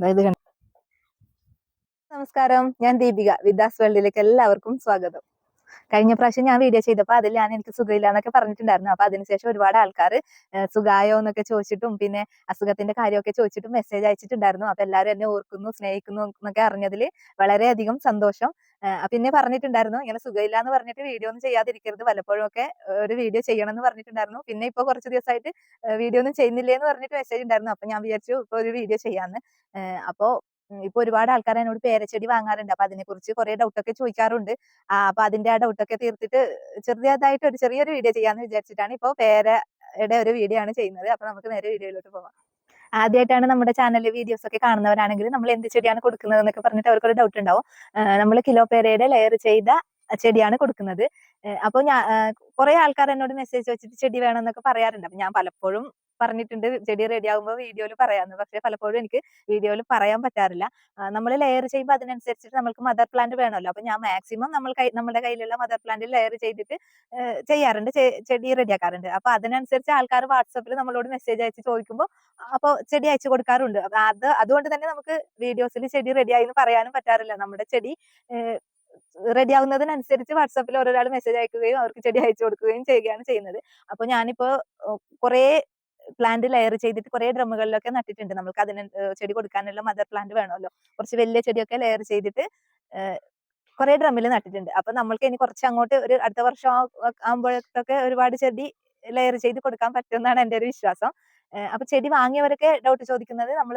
അതായത്? നമസ്കാരം ഞാൻ ദീപിക വിദാസ് വേൾഡിലേക്ക് എല്ലാവർക്കും സ്വാഗതം കഴിഞ്ഞ പ്രാവശ്യം ഞാൻ വീഡിയോ ചെയ്തപ്പോൾ അതിൽ ഞാൻ എനിക്ക് സുഖമില്ല എന്നൊക്കെ പറഞ്ഞിട്ടുണ്ടായിരുന്നു. അപ്പൊ അതിനുശേഷം ഒരുപാട് ആൾക്കാർ സുഖായോ എന്നൊക്കെ ചോദിച്ചിട്ടും പിന്നെ അസുഖത്തിന്റെ കാര്യമൊക്കെ ചോദിച്ചിട്ടും മെസ്സേജ് അയച്ചിട്ടുണ്ടായിരുന്നു. അപ്പൊ എല്ലാവരും എന്നെ ഓർക്കുന്നു സ്നേഹിക്കുന്നു എന്നൊക്കെ അറിഞ്ഞതിൽ വളരെയധികം സന്തോഷം. പിന്നെ പറഞ്ഞിട്ടുണ്ടായിരുന്നു ഇങ്ങനെ സുഖമില്ല എന്ന് പറഞ്ഞിട്ട് വീഡിയോ ഒന്നും ചെയ്യാതിരിക്കരുത്. വല്ലപ്പോഴും ഒക്കെ ഒരു വീഡിയോ ചെയ്യണം എന്ന് പറഞ്ഞിട്ടുണ്ടായിരുന്നു. പിന്നെ ഇപ്പൊ കുറച്ച് ദിവസമായിട്ട് വീഡിയോ ഒന്നും ചെയ്യുന്നില്ലേ എന്ന് പറഞ്ഞിട്ട് മെസ്സേജ് ഉണ്ടായിരുന്നു അപ്പൊ ഞാൻ വിചാരിച്ചു ഇപ്പൊ ഒരു വീഡിയോ ചെയ്യാന്ന്. അപ്പോ ഇപ്പൊ ഒരുപാട് ആൾക്കാർ എന്നോട് പേരച്ചെടി വാങ്ങാറുണ്ട്. അപ്പൊ അതിനെ കുറിച്ച് കുറെ ഡൗട്ട് ഒക്കെ ചോദിക്കാറുണ്ട്. ആ അപ്പൊ അതിന്റെ ആ ഡൗട്ട് ഒക്കെ തീർത്തിട്ട് ചെറിയതായിട്ട് ഒരു ചെറിയൊരു വീഡിയോ ചെയ്യാന്ന് വിചാരിച്ചിട്ടാണ് ഇപ്പൊ പേരയുടെ ഒരു വീഡിയോ ആണ് ചെയ്യുന്നത്. അപ്പൊ നമുക്ക് നേരെ വീഡിയോയിലോട്ട് പോവാം. ആദ്യമായിട്ടാണ് നമ്മുടെ ചാനലിൽ വീഡിയോസ് ഒക്കെ കാണുന്നവരാണെങ്കിൽ നമ്മൾ എന്ത് ചെടിയാണ് കൊടുക്കുന്നത് എന്നൊക്കെ പറഞ്ഞിട്ട് അവർക്കൊരു ഡൗട്ട് ഉണ്ടാവും. നമ്മൾ കിലോ പേരയുടെ ലെയർ ചെയ്ത ചെടിയാണ് കൊടുക്കുന്നത്. അപ്പോൾ ഞാൻ കുറെ ആൾക്കാർ എന്നോട് മെസ്സേജ് വെച്ചിട്ട് ചെടി വേണമെന്നൊക്കെ പറയാറുണ്ട്. അപ്പൊ ഞാൻ പലപ്പോഴും പറഞ്ഞിട്ടുണ്ട് ചെടി റെഡി ആകുമ്പോൾ വീഡിയോയിൽ പറയാമെന്ന്. പക്ഷെ പലപ്പോഴും എനിക്ക് വീഡിയോയിൽ പറയാൻ പറ്റാറില്ല. നമ്മൾ ലെയർ ചെയ്യുമ്പോൾ അതിനനുസരിച്ചിട്ട് നമുക്ക് മദർ പ്ലാന്റ് വേണമല്ലോ. അപ്പൊ ഞാൻ മാക്സിമം നമ്മൾ കൈ നമ്മുടെ കയ്യിലുള്ള മദർ പ്ലാന്റ് ലെയർ ചെയ്തിട്ട് ചെയ്യാറുണ്ട്. ചെടി റെഡിയാക്കാറുണ്ട് അപ്പൊ അതിനനുസരിച്ച് ആൾക്കാർ വാട്സപ്പിൽ നമ്മളോട് മെസ്സേജ് അയച്ച് ചോദിക്കുമ്പോൾ അപ്പോൾ ചെടി അയച്ചു കൊടുക്കാറുണ്ട്. അത് അതുകൊണ്ട് തന്നെ നമുക്ക് വീഡിയോസിൽ ചെടി റെഡിയായി എന്ന് പറയാനും പറ്റാറില്ല. നമ്മുടെ ചെടി റെഡി ആവുന്നതിനനുസരിച്ച് വാട്സാപ്പിൽ ഓരോരാൾ മെസ്സേജ് അയക്കുകയും അവർക്ക് ചെടി അയച്ചു കൊടുക്കുകയും ചെയ്യുകയാണ് ചെയ്യുന്നത്. അപ്പൊ ഞാനിപ്പോ കുറേ പ്ലാന്റ് ലെയർ ചെയ്തിട്ട് കുറെ ഡ്രമ്മുകളിലൊക്കെ നട്ടിട്ടുണ്ട്. നമുക്ക് അതിന് ചെടി കൊടുക്കാനുള്ള മദർ പ്ലാന്റ് വേണമല്ലോ. കുറച്ച് വലിയ ചെടിയൊക്കെ ലെയർ ചെയ്തിട്ട് കുറെ ഡ്രമ്മിൽ നട്ടിട്ടുണ്ട്. അപ്പൊ നമ്മൾക്ക് ഇനി കുറച്ച് അങ്ങോട്ട് ഒരു അടുത്ത വർഷം ആകുമ്പോഴത്തൊക്കെ ഒരുപാട് ചെടി ലെയർ ചെയ്ത് കൊടുക്കാൻ പറ്റുമെന്നാണ് എന്റെ ഒരു വിശ്വാസം. അപ്പൊ ചെടി വാങ്ങിയവരൊക്കെ ഡൗട്ട് ചോദിക്കുന്നത് നമ്മൾ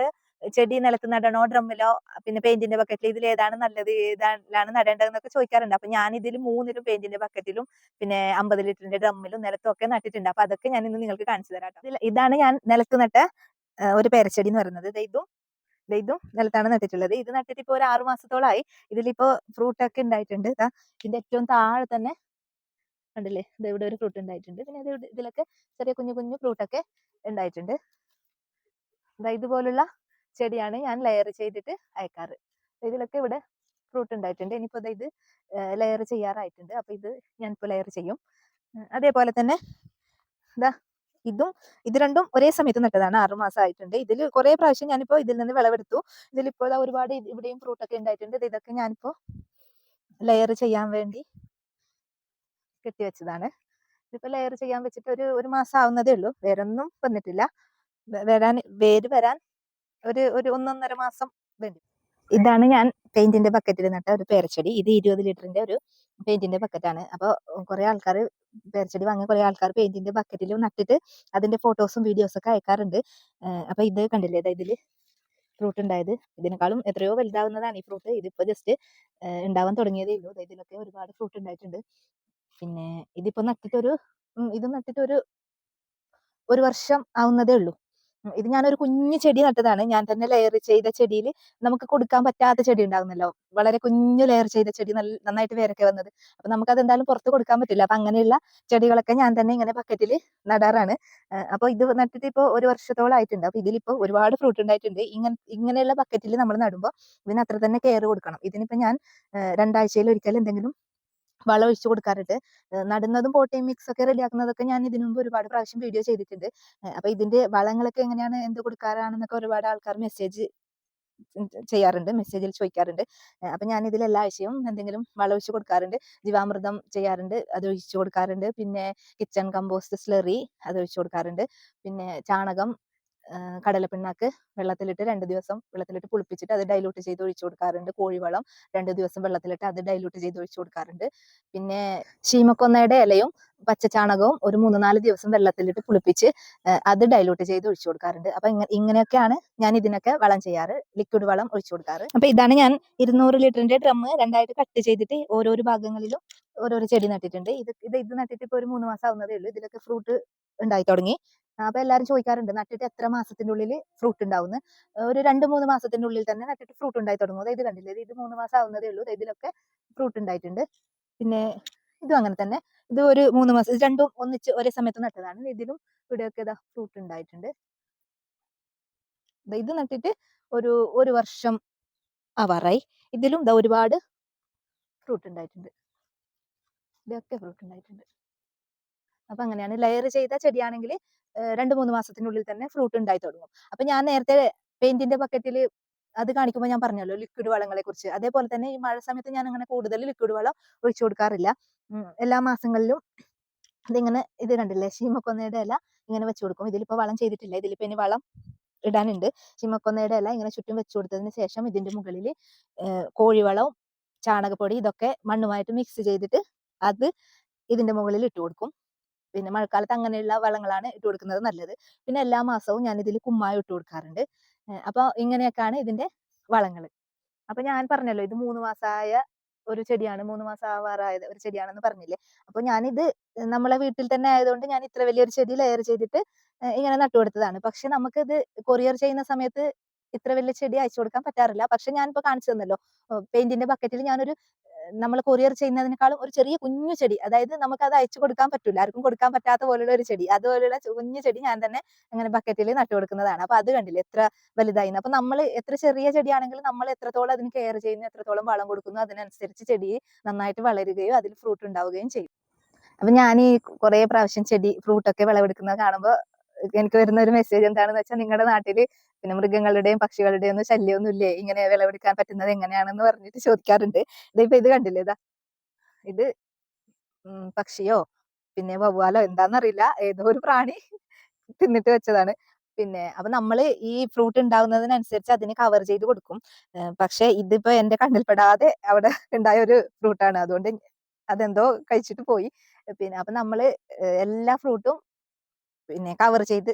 ചെടി നിലത്ത് നടണോ ഡ്രമ്മിലോ പിന്നെ പെയിന്റിന്റെ ബക്കറ്റിൽ ഇതിൽ ഏതാണ് നല്ലത് ഏതാണ് നടേണ്ടതെന്നൊക്കെ ചോദിക്കാറുണ്ട്. അപ്പൊ ഞാൻ ഇതിൽ മൂന്നിലും പെയിന്റിന്റെ ബക്കറ്റിലും പിന്നെ അമ്പത് ലിറ്ററിന്റെ ഡ്രമ്മിലും നിലത്തും ഒക്കെ നട്ടിട്ടുണ്ട്. അപ്പൊ അതൊക്കെ ഞാൻ ഇന്ന് നിങ്ങൾക്ക് കാണിച്ചു തരാം ഇതാണ് ഞാൻ നിലത്ത് നട്ട ഒരു പേരച്ചെടി എന്ന് പറയുന്നത്. ഇതും ഇതും നിലത്താണ് നട്ടിട്ടുള്ളത്. ഇത് നട്ടിട്ട് ഇപ്പൊ ഒരു ആറു മാസത്തോളമായി ഇതിലിപ്പോ ഫ്രൂട്ട് ഒക്കെ ഉണ്ടായിട്ടുണ്ട് ഇതിന്റെ ഏറ്റവും താഴെ തന്നെ കണ്ടില്ലേ? ഇത് ഇവിടെ ഒരു ഫ്രൂട്ട് ഉണ്ടായിട്ടുണ്ട് പിന്നെ ഇത് ഇതിലൊക്കെ ചെറിയ കുഞ്ഞു കുഞ്ഞു ഫ്രൂട്ട് ഒക്കെ ഉണ്ടായിട്ടുണ്ട് ദാ ഇതുപോലുള്ള ചെടിയാണ് ഞാൻ ലെയർ ചെയ്തിട്ട് അയക്കാറ്. ഇതിലൊക്കെ ഇവിടെ ഫ്രൂട്ട് ഉണ്ടായിട്ടുണ്ട് ഇനിയിപ്പോ ദാ ഇത് ലെയർ ചെയ്യാറായിട്ടുണ്ട്. അപ്പൊ ഇത് ഞാനിപ്പോൾ ലെയർ ചെയ്യും. അതേപോലെ തന്നെ ഇതാ ഇതും ഇത് രണ്ടും ഒരേ സമയത്ത് നട്ടതാണ്. ആറുമാസം ആയിട്ടുണ്ട്. ഇതിൽ കുറെ പ്രാവശ്യം ഞാനിപ്പോ ഇതിൽ നിന്ന് വിളവെടുത്തു. ഇതിലിപ്പോ ദാ ഒരുപാട് ഇവിടെയും ഫ്രൂട്ടൊക്കെ ഉണ്ടായിട്ടുണ്ട് ഇത് ഇതൊക്കെ ഞാനിപ്പോ ലെയർ ചെയ്യാൻ വേണ്ടി കെട്ടിവെച്ചതാണ്. ഇതിപ്പോ ലെയർ ചെയ്യാൻ വെച്ചിട്ട് ഒരു ഒരു മാസം ആവുന്നതേ ഉള്ളൂ. വേറൊന്നും വന്നിട്ടില്ല. വരാൻ വേര് വരാൻ ഒരു ഒരു ഒന്നൊന്നര മാസം വേണ്ടി. ഇതാണ് ഞാൻ പെയിന്റിന്റെ ബക്കറ്റിൽ നട്ട ഒരു പേരച്ചെടി. ഇത് ഇരുപത് ലിറ്ററിന്റെ ഒരു പെയിന്റിന്റെ ബക്കറ്റാണ് അപ്പോൾ കുറെ ആൾക്കാർ പേരച്ചെടി വാങ്ങിയ കുറെ ആൾക്കാർ പെയിന്റിന്റെ ബക്കറ്റിൽ നട്ടിട്ട് അതിന്റെ ഫോട്ടോസും വീഡിയോസും ഒക്കെ അയക്കാറുണ്ട്. അപ്പോൾ അപ്പൊ ഇത് കണ്ടില്ലേ? ഇതിൽ ഫ്രൂട്ട് ഉണ്ടായത് ഇതിനേക്കാളും എത്രയോ വലുതാവുന്നതാണ് ഈ ഫ്രൂട്ട് ഇതിപ്പോ ജസ്റ്റ് ഉണ്ടാവാൻ തുടങ്ങിയതേ ഉള്ളൂ. ഇതിലൊക്കെ ഒരുപാട് ഫ്രൂട്ട് ഉണ്ടായിട്ടുണ്ട് പിന്നെ ഇതിപ്പോ നട്ടിട്ടൊരു ഇത് നട്ടിട്ടൊരു ഒരു വർഷം ആവുന്നതേ ഉള്ളൂ. ഇത് ഞാനൊരു കുഞ്ഞു ചെടി നട്ടതാണ്. ഞാൻ തന്നെ ലെയർ ചെയ്ത ചെടിയിൽ നമുക്ക് കൊടുക്കാൻ പറ്റാത്ത ചെടി ഉണ്ടാകുന്നല്ലോ വളരെ കുഞ്ഞു ലെയർ ചെയ്ത ചെടി നല്ല നന്നായിട്ട് വേരൊക്കെ വന്നത്. അപ്പൊ നമുക്ക് അത് എന്തായാലും പുറത്ത് കൊടുക്കാൻ പറ്റില്ല. അപ്പൊ അങ്ങനെയുള്ള ചെടികളൊക്കെ ഞാൻ തന്നെ ഇങ്ങനെ ബക്കറ്റിൽ നടാറാണ്. അപ്പോൾ അപ്പൊ ഇത് നട്ടിട്ട് ഇപ്പോൾ ഒരു വർഷത്തോളം ആയിട്ടുണ്ട്. അപ്പൊ ഇതിലിപ്പോ ഒരുപാട് ഫ്രൂട്ട് ഉണ്ടായിട്ടുണ്ട്. ഇങ്ങനെ ഇങ്ങനെയുള്ള ബക്കറ്റിൽ നമ്മൾ നടുമ്പോൾ ഇതിന് അത്ര തന്നെ കെയർ കൊടുക്കണം. ഇതിനിപ്പോ ഞാൻ രണ്ടാഴ്ചയിൽ ഒരിക്കൽ എന്തെങ്കിലും വളം ഒഴിച്ചു കൊടുക്കാറുണ്ട്. നടുന്നതും പോട്ടയും മിക്സ് ഒക്കെ റെഡിയാക്കുന്നതൊക്കെ ഞാൻ ഇതിനു മുമ്പ് ഒരുപാട് പ്രാവശ്യം വീഡിയോ ചെയ്തിട്ടുണ്ട്. അപ്പൊ ഇതിന്റെ വളങ്ങളൊക്കെ എങ്ങനെയാണ് എന്ത് കൊടുക്കാറാണെന്നൊക്കെ ഒരുപാട് ആൾക്കാർ മെസ്സേജ് ചെയ്യാറുണ്ട്. മെസ്സേജിൽ ചോദിക്കാറുണ്ട്. അപ്പൊ ഞാൻ ഇതിൽ എല്ലാ ആഴ്ചയും എന്തെങ്കിലും വളം ഒഴിച്ചു കൊടുക്കാറുണ്ട്. ജീവാമൃതം ചെയ്യാറുണ്ട് അത് ഒഴിച്ചു കൊടുക്കാറുണ്ട്. പിന്നെ കിച്ചൺ കമ്പോസ്റ്റ് സ്ലറി അത് ഒഴിച്ചു കൊടുക്കാറുണ്ട്. പിന്നെ ചാണകം കടലപ്പിണ്ണാക്ക് വെള്ളത്തിലിട്ട് രണ്ട് ദിവസം വെള്ളത്തിലിട്ട് പുളിപ്പിച്ചിട്ട് അത് ഡൈലൂട്ട് ചെയ്ത് ഒഴിച്ചു കൊടുക്കാറുണ്ട്. കോഴിവളം രണ്ട് ദിവസം വെള്ളത്തിലിട്ട് അത് ഡൈലൂട്ട് ചെയ്ത് ഒഴിച്ചു കൊടുക്കാറുണ്ട്. പിന്നെ ശീമക്കൊന്നയുടെ ഇലയും പച്ച ചാണകവും ഒരു മൂന്ന് നാല് ദിവസം വെള്ളത്തിലിട്ട് പുളിപ്പിച്ച് അത് ഡൈലൂട്ട് ചെയ്ത് ഒഴിച്ചു കൊടുക്കാറുണ്ട്. അപ്പൊ ഇങ്ങ- ഇങ്ങനെയൊക്കെയാണ് ഞാൻ ഇതിനൊക്കെ വളം ചെയ്യാറ്. ലിക്വിഡ് വളം ഒഴിച്ചു കൊടുക്കാറ്. അപ്പൊ ഇതാണ് ഞാൻ ഇരുന്നൂറ് ലിറ്ററിന്റെ ഡ്രം രണ്ടായിട്ട് കട്ട് ചെയ്തിട്ട് ഓരോരോ ഭാഗങ്ങളിലും ഓരോരോ ചെടി നട്ടിട്ടുണ്ട്. ഇത് ഇത് ഇത് നട്ടിട്ട് ഇപ്പൊ ഒരു മൂന്ന് മാസം ആവുന്നതേ ഉള്ളൂ. ഇതിലൊക്കെ ഫ്രൂട്ട് ഉണ്ടായി തുടങ്ങി. അപ്പൊ എല്ലാരും ചോദിക്കാറുണ്ട് നട്ടിട്ട് എത്ര മാസത്തിന്റെ ഉള്ളിൽ ഫ്രൂട്ട് ഉണ്ടാവുന്നു ഒരു രണ്ട് മൂന്ന് മാസത്തിന്റെ ഉള്ളിൽ തന്നെ നട്ടിട്ട് ഫ്രൂട്ട് ഉണ്ടായി തുടങ്ങും. അതായത് കണ്ടില്ലേ ഇത് മൂന്ന് മാസം ആവുന്നതേ ഉള്ളൂ ഇതിലൊക്കെ ഫ്രൂട്ട് ഉണ്ടായിട്ടുണ്ട്. പിന്നെ ഇതും അങ്ങനെ തന്നെ. ഇത് ഒരു മൂന്ന് മാസം രണ്ടും ഒന്നിച്ച് ഒരേ സമയത്ത് നട്ടതാണ്. ഇതിലും ഇവിടെയൊക്കെ ഇതാ ഫ്രൂട്ട് ഉണ്ടായിട്ടുണ്ട്. ഇത് നട്ടിട്ട് ഒരു ഒരു വർഷം ആവാറായി. ഇതിലും ഇതാ ഒരുപാട് ഫ്രൂട്ട് ഉണ്ടായിട്ടുണ്ട്. ഇതൊക്കെ ഫ്രൂട്ട് ഉണ്ടായിട്ടുണ്ട്. അപ്പൊ അങ്ങനെയാണ്. ലെയർ ചെയ്ത ചെടിയാണെങ്കിൽ രണ്ട് മൂന്ന് മാസത്തിനുള്ളിൽ തന്നെ ഫ്രൂട്ട് ഉണ്ടായി തുടങ്ങും. അപ്പൊ ഞാൻ നേരത്തെ പെയിന്റിന്റെ ബക്കറ്റിൽ അത് കാണിക്കുമ്പോൾ ഞാൻ പറഞ്ഞല്ലോ ലിക്വിഡ് വളങ്ങളെ കുറിച്ച് അതേപോലെ തന്നെ ഈ മഴ സമയത്ത് ഞാൻ അങ്ങനെ കൂടുതൽ ലിക്വിഡ് വളം ഒഴിച്ചു കൊടുക്കാറില്ല. എല്ലാ മാസങ്ങളിലും ഇതിങ്ങനെ ഇത് കണ്ടില്ലേ ശീമക്കൊന്നയുടെ ഇല ഇങ്ങനെ വെച്ചു കൊടുക്കും. ഇതിലിപ്പോ വളം ചെയ്തിട്ടില്ല. ഇതിലിപ്പോ ഇനി വളം ഇടാനുണ്ട്. ശീമക്കൊന്നയുടെ ഇല ഇങ്ങനെ ചുറ്റും വെച്ചു കൊടുത്തതിന് ശേഷം ഇതിന്റെ മുകളിൽ കോഴിവളവും ചാണകപ്പൊടി ഇതൊക്കെ മണ്ണുമായിട്ട് മിക്സ് ചെയ്തിട്ട് അത് ഇതിന്റെ മുകളിൽ ഇട്ട് കൊടുക്കും. പിന്നെ മഴക്കാലത്ത് അങ്ങനെയുള്ള വളങ്ങളാണ് ഇട്ട് കൊടുക്കുന്നത് നല്ലത്. പിന്നെ എല്ലാ മാസവും ഞാൻ ഇതിൽ കുമ്മായം ഇട്ട് കൊടുക്കാറുണ്ട്. അപ്പോൾ അപ്പൊ ഇങ്ങനെയൊക്കെയാണ് ഇതിന്റെ വളങ്ങൾ അപ്പൊ ഞാൻ പറഞ്ഞല്ലോ ഇത് മൂന്ന് മാസമായ ഒരു ചെടിയാണ് മൂന്ന് മാസം ആവാറായത് ഒരു ചെടിയാണെന്ന് പറഞ്ഞില്ലേ? അപ്പൊ ഞാനിത് നമ്മളെ വീട്ടിൽ തന്നെ ആയതുകൊണ്ട് ഞാൻ ഇത്ര വലിയൊരു ചെടി ലെയർ ചെയ്തിട്ട് ഇങ്ങനെ നട്ടുകൊടുത്തതാണ്. പക്ഷെ നമുക്കിത് കൊറിയർ ചെയ്യുന്ന സമയത്ത് ഇത്ര വലിയ ചെടി അയച്ചു കൊടുക്കാൻ പറ്റാറില്ല. പക്ഷെ ഇപ്പോ കാണിച്ചു തന്നല്ലോ. പെയിന്റിന്റെ ബക്കറ്റിൽ ഞാനൊരു നമ്മൾ കൊറിയർ ചെയ്യുന്നതിനേക്കാളും ഒരു ചെറിയ കുഞ്ഞു ചെടി. അതായത് നമുക്ക് അത് അയച്ചു കൊടുക്കാൻ പറ്റില്ല ആർക്കും കൊടുക്കാൻ പറ്റാത്ത പോലുള്ള ഒരു ചെടി. അതുപോലുള്ള കുഞ്ഞു ചെടി ഞാൻ തന്നെ അങ്ങനെ ബക്കറ്റിൽ നട്ടു കൊടുക്കുന്നതാണ്. അപ്പൊ അത് കണ്ടില്ലേ? എത്ര വലുതായി അപ്പൊ നമ്മൾ എത്ര ചെറിയ ചെടിയാണെങ്കിലും നമ്മൾ എത്രത്തോളം അതിന് കെയർ ചെയ്യുന്നു എത്രത്തോളം വളം കൊടുക്കുന്നു അതിനനുസരിച്ച് ചെടി നന്നായിട്ട് വളരുകയും അതിൽ ഫ്രൂട്ട് ഉണ്ടാവുകയും ചെയ്യും. അപ്പൊ ഞാൻ ഈ കുറെ പ്രാവശ്യം ചെടി ഫ്രൂട്ട് ഒക്കെ വിളവെടുക്കുന്നത് കാണുമ്പോൾ എനിക്ക് വരുന്ന ഒരു മെസ്സേജ് എന്താണെന്ന് വെച്ചാൽ നിങ്ങളുടെ നാട്ടിൽ പിന്നെ മൃഗങ്ങളുടെയും പക്ഷികളുടെയും ഒന്നും ശല്യമൊന്നും ഇല്ലേ ഇങ്ങനെ വിളവെടുക്കാൻ പറ്റുന്നത് എങ്ങനെയാണെന്ന് പറഞ്ഞിട്ട് ചോദിക്കാറുണ്ട്. ഇതിപ്പോ ഇത് കണ്ടില്ലേ ഇതാ? ഇത് പക്ഷിയോ? പിന്നെ വവ്വാലോ? എന്താന്നറിയില്ല. ഏതോ ഒരു പ്രാണി തിന്നിട്ട് വെച്ചതാണ്. പിന്നെ അപ്പൊ നമ്മൾ ഈ ഫ്രൂട്ട് ഉണ്ടാവുന്നതിനനുസരിച്ച് അതിന് കവർ ചെയ്ത് കൊടുക്കും. പക്ഷെ ഇതിപ്പോ എന്റെ കണ്ണിൽപ്പെടാതെ അവിടെ ഉണ്ടായ ഒരു ഫ്രൂട്ടാണ് അതുകൊണ്ട് അതെന്തോ കഴിച്ചിട്ട് പോയി. പിന്നെ അപ്പൊ നമ്മൾ എല്ലാ ഫ്രൂട്ടും പിന്നെ കവർ ചെയ്ത്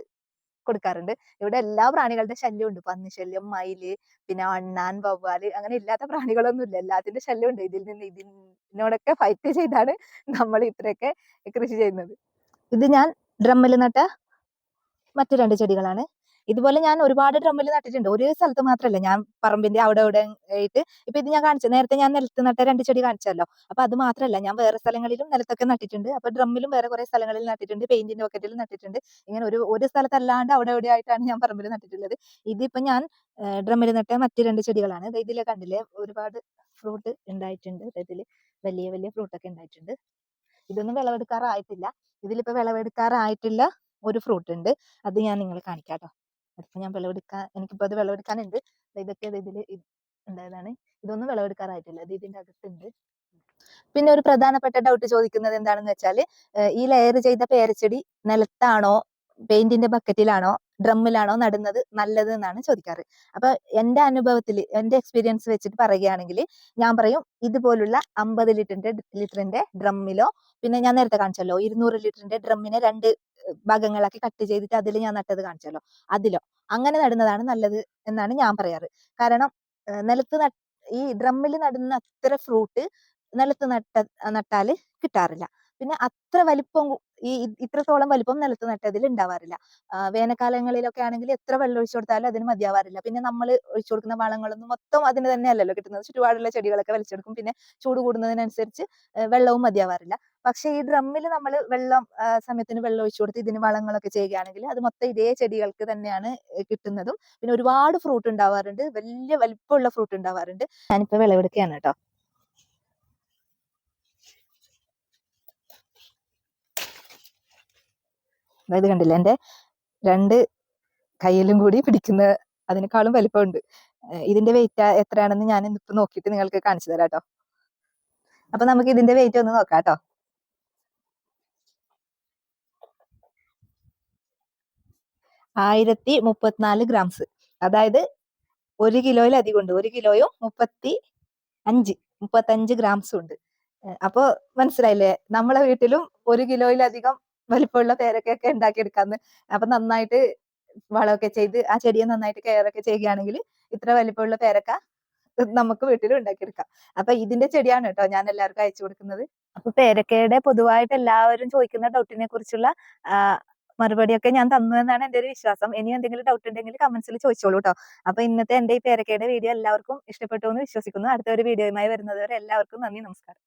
കൊടുക്കാറുണ്ട്. ഇവിടെ എല്ലാ പ്രാണികളുടെ ശല്യം ഉണ്ട് പന്നി ശല്യം മയിൽ പിന്നെ അണ്ണാൻ വവ്വാൽ അങ്ങനെ ഇല്ലാത്ത പ്രാണികളൊന്നും ഇല്ല എല്ലാത്തിന്റെ ശല്യം ഉണ്ട് ഇതിൽ നിന്ന് ഇതിനോടൊക്കെ ഫൈറ്റ് ചെയ്താണ് നമ്മൾ ഇത്രയൊക്കെ കൃഷി ചെയ്യുന്നത്. ഇത് ഞാൻ ഡ്രമ്മിൽ നട്ട മറ്റു രണ്ട് ചെടികളാണ്. ഇതുപോലെ ഞാൻ ഒരുപാട് ഡ്രമ്മിൽ നട്ടിട്ടുണ്ട്. ഒരു സ്ഥലത്ത് മാത്രമല്ല ഞാൻ പറമ്പിന്റെ അവിടെ അവിടെ ആയിട്ട് ഇപ്പൊ ഇത് ഞാൻ കാണിച്ചു നേരത്തെ ഞാൻ നിലത്ത് നട്ട രണ്ട് ചെടി കാണിച്ചല്ലോ. അപ്പൊ അത് മാത്രമല്ല ഞാൻ വേറെ സ്ഥലങ്ങളിലും നിലത്തൊക്കെ നട്ടിട്ടുണ്ട്. അപ്പൊ ഡ്രമ്മിലും വേറെ കുറെ സ്ഥലങ്ങളിൽ നട്ടിട്ടുണ്ട്. പെയിന്റിന്റെ ബക്കറ്റിൽ നട്ടിട്ടുണ്ട്. ഇങ്ങനെ ഒരു ഒരു സ്ഥലത്തല്ലാണ്ട് അവിടെ ഇവിടെ ആയിട്ടാണ് ഞാൻ പറമ്പിൽ നട്ടിട്ടുള്ളത്. ഇതിപ്പോ ഞാൻ ഡ്രമ്മിൽ നട്ട മറ്റു രണ്ട് ചെടികളാണ്. ഇതിലെ കണ്ടില്ലേ? ഒരുപാട് ഫ്രൂട്ട് ഉണ്ടായിട്ടുണ്ട്. ദേ ഇതിൽ വലിയ വലിയ ഫ്രൂട്ടൊക്കെ ഉണ്ടായിട്ടുണ്ട്. ഇതൊന്നും വിളവെടുക്കാറായിട്ടില്ല. ഇതിലിപ്പോ വിളവെടുക്കാറായിട്ടില്ല ഒരു ഫ്രൂട്ട് ഉണ്ട്. അത് ഞാൻ നിങ്ങളെ കാണിക്കാം കേട്ടോ അതിപ്പോ ഞാൻ വിളവെടുക്കാൻ എനിക്കിപ്പോ അത് വിളവെടുക്കാനുണ്ട്. ഇതൊക്കെ ഇതിൽ ഉണ്ടായതാണ് ഇതൊന്നും വിളവെടുക്കാറായിട്ടില്ല. ഇത് ഇതിന്റെ അകത്തുണ്ട്. പിന്നെ ഒരു പ്രധാനപ്പെട്ട ഡൗട്ട് ചോദിക്കുന്നത് എന്താണെന്ന് വെച്ചാൽ ഏഹ് ഈ ലെയർ ചെയ്ത പേരച്ചെടി നിലത്താണോ പെയിന്റിന്റെ ബക്കറ്റിലാണോ ഡ്രമ്മിലാണോ നടുന്നത് നല്ലത് എന്നാണ് ചോദിക്കാറ്. അപ്പൊ എന്റെ അനുഭവത്തിൽ എന്റെ എക്സ്പീരിയൻസ് വെച്ചിട്ട് പറയുകയാണെങ്കിൽ ഞാൻ പറയും ഇതുപോലുള്ള അമ്പത് ലിറ്ററിന്റെ ലിറ്ററിന്റെ ഡ്രമ്മിലോ പിന്നെ ഞാൻ നേരത്തെ കാണിച്ചല്ലോ ഇരുന്നൂറ് ലിറ്ററിന്റെ ഡ്രമ്മിനെ രണ്ട് ഭാഗങ്ങളാക്കി കട്ട് ചെയ്തിട്ട് അതിൽ ഞാൻ നട്ടത് കാണിച്ചല്ലോ അതിലോ? അങ്ങനെ നടുന്നതാണ് നല്ലത് എന്നാണ് ഞാൻ പറയാറ്. കാരണം നിലത്ത് ഈ ഡ്രമ്മിൽ നടുന്ന അത്ര ഫ്രൂട്ട് നിലത്ത് നട്ട നട്ടാൽ കിട്ടാറില്ല. പിന്നെ അത്ര വലിപ്പം ഈ ഇത്രത്തോളം വലിപ്പം നിലത്ത് നട്ടതിൽ ഉണ്ടാവാറില്ല. വേനൽക്കാലങ്ങളിലൊക്കെ ആണെങ്കിൽ എത്ര വെള്ളം ഒഴിച്ചു കൊടുത്താലും അതിന് മതിയാവാറില്ല. പിന്നെ നമ്മൾ ഒഴിച്ചു കൊടുക്കുന്ന വളങ്ങളൊന്നും മൊത്തം അതിന് തന്നെയല്ലല്ലോ കിട്ടുന്നത്. ചുറ്റുപാടുള്ള ചെടികളൊക്കെ വലിച്ചെടുക്കും. പിന്നെ ചൂട് കൂടുന്നതിനനുസരിച്ച് വെള്ളവും മതിയാവാറില്ല. പക്ഷെ ഈ ഡ്രമ്മിൽ നമ്മൾ വെള്ളം സമയത്തിന് വെള്ളം ഒഴിച്ചു കൊടുത്ത് ഇതിന് വളങ്ങളൊക്കെ ചെയ്യുകയാണെങ്കിൽ അത് മൊത്തം ഇതേ ചെടികൾക്ക് തന്നെയാണ് കിട്ടുന്നതും. പിന്നെ ഒരുപാട് ഫ്രൂട്ട് ഉണ്ടാവാറുണ്ട്. വലിയ വലിപ്പമുള്ള ഫ്രൂട്ട് ഉണ്ടാവാറുണ്ട്. ഞാനിപ്പോൾ വിളവെടുക്കുകയാണ് കേട്ടോ. അതായത് കണ്ടില്ല എന്റെ രണ്ട് കയ്യിലും കൂടി പിടിക്കുന്ന അതിനേക്കാളും വലിപ്പമുണ്ട്. ഇതിന്റെ വെയിറ്റ് എത്രയാണെന്ന് ഞാൻ ഇപ്പൊ നോക്കിയിട്ട് നിങ്ങൾക്ക് കാണിച്ചു തരാം കേട്ടോ. അപ്പൊ നമുക്ക് ഇതിന്റെ വെയിറ്റ് ഒന്ന് നോക്കാം കേട്ടോ. ആയിരത്തി മുപ്പത്തിനാല് ഗ്രാംസ്. അതായത് ഒരു കിലോയിലധികം ഉണ്ട് ഒരു കിലോയും മുപ്പത്തി അഞ്ച് മുപ്പത്തഞ്ച് ഗ്രാംസും ഉണ്ട്. അപ്പൊ മനസ്സിലായില്ലേ? നമ്മളെ വീട്ടിലും ഒരു കിലോയിലധികം വലിപ്പമുള്ള പേരക്കയൊക്കെ ഉണ്ടാക്കി എടുക്കാന്ന് അപ്പൊ നന്നായിട്ട് വളമൊക്കെ ചെയ്ത് ആ ചെടിയെ നന്നായിട്ട് കെയർ ഒക്കെ ചെയ്യുകയാണെങ്കിൽ ഇത്ര വലിപ്പമുള്ള പേരക്ക നമുക്ക് വീട്ടിലും ഉണ്ടാക്കിയെടുക്കാം. അപ്പൊ ഇതിന്റെ ചെടിയാണ് കേട്ടോ ഞാൻ എല്ലാവർക്കും അയച്ചു കൊടുക്കുന്നത്. അപ്പൊ പേരക്കയുടെ പൊതുവായിട്ട് എല്ലാവരും ചോദിക്കുന്ന ഡൗട്ടിനെ കുറിച്ചുള്ള മറുപടിയൊക്കെ ഞാൻ തന്നു എന്നാണ് എന്റെ ഒരു വിശ്വാസം. ഇനി എന്തെങ്കിലും ഡൗട്ട് ഉണ്ടെങ്കിൽ കമന്റ്സിൽ ചോദിച്ചോളൂ കേട്ടോ. അപ്പൊ ഇന്നത്തെ എന്റെ ഈ പേരക്കയുടെ വീഡിയോ എല്ലാവർക്കും ഇഷ്ടപ്പെട്ടു എന്ന് വിശ്വസിക്കുന്നു. അടുത്ത ഒരു വീഡിയോയുമായി വരുന്നത് വരെ എല്ലാവർക്കും നന്ദി നമസ്കാരം.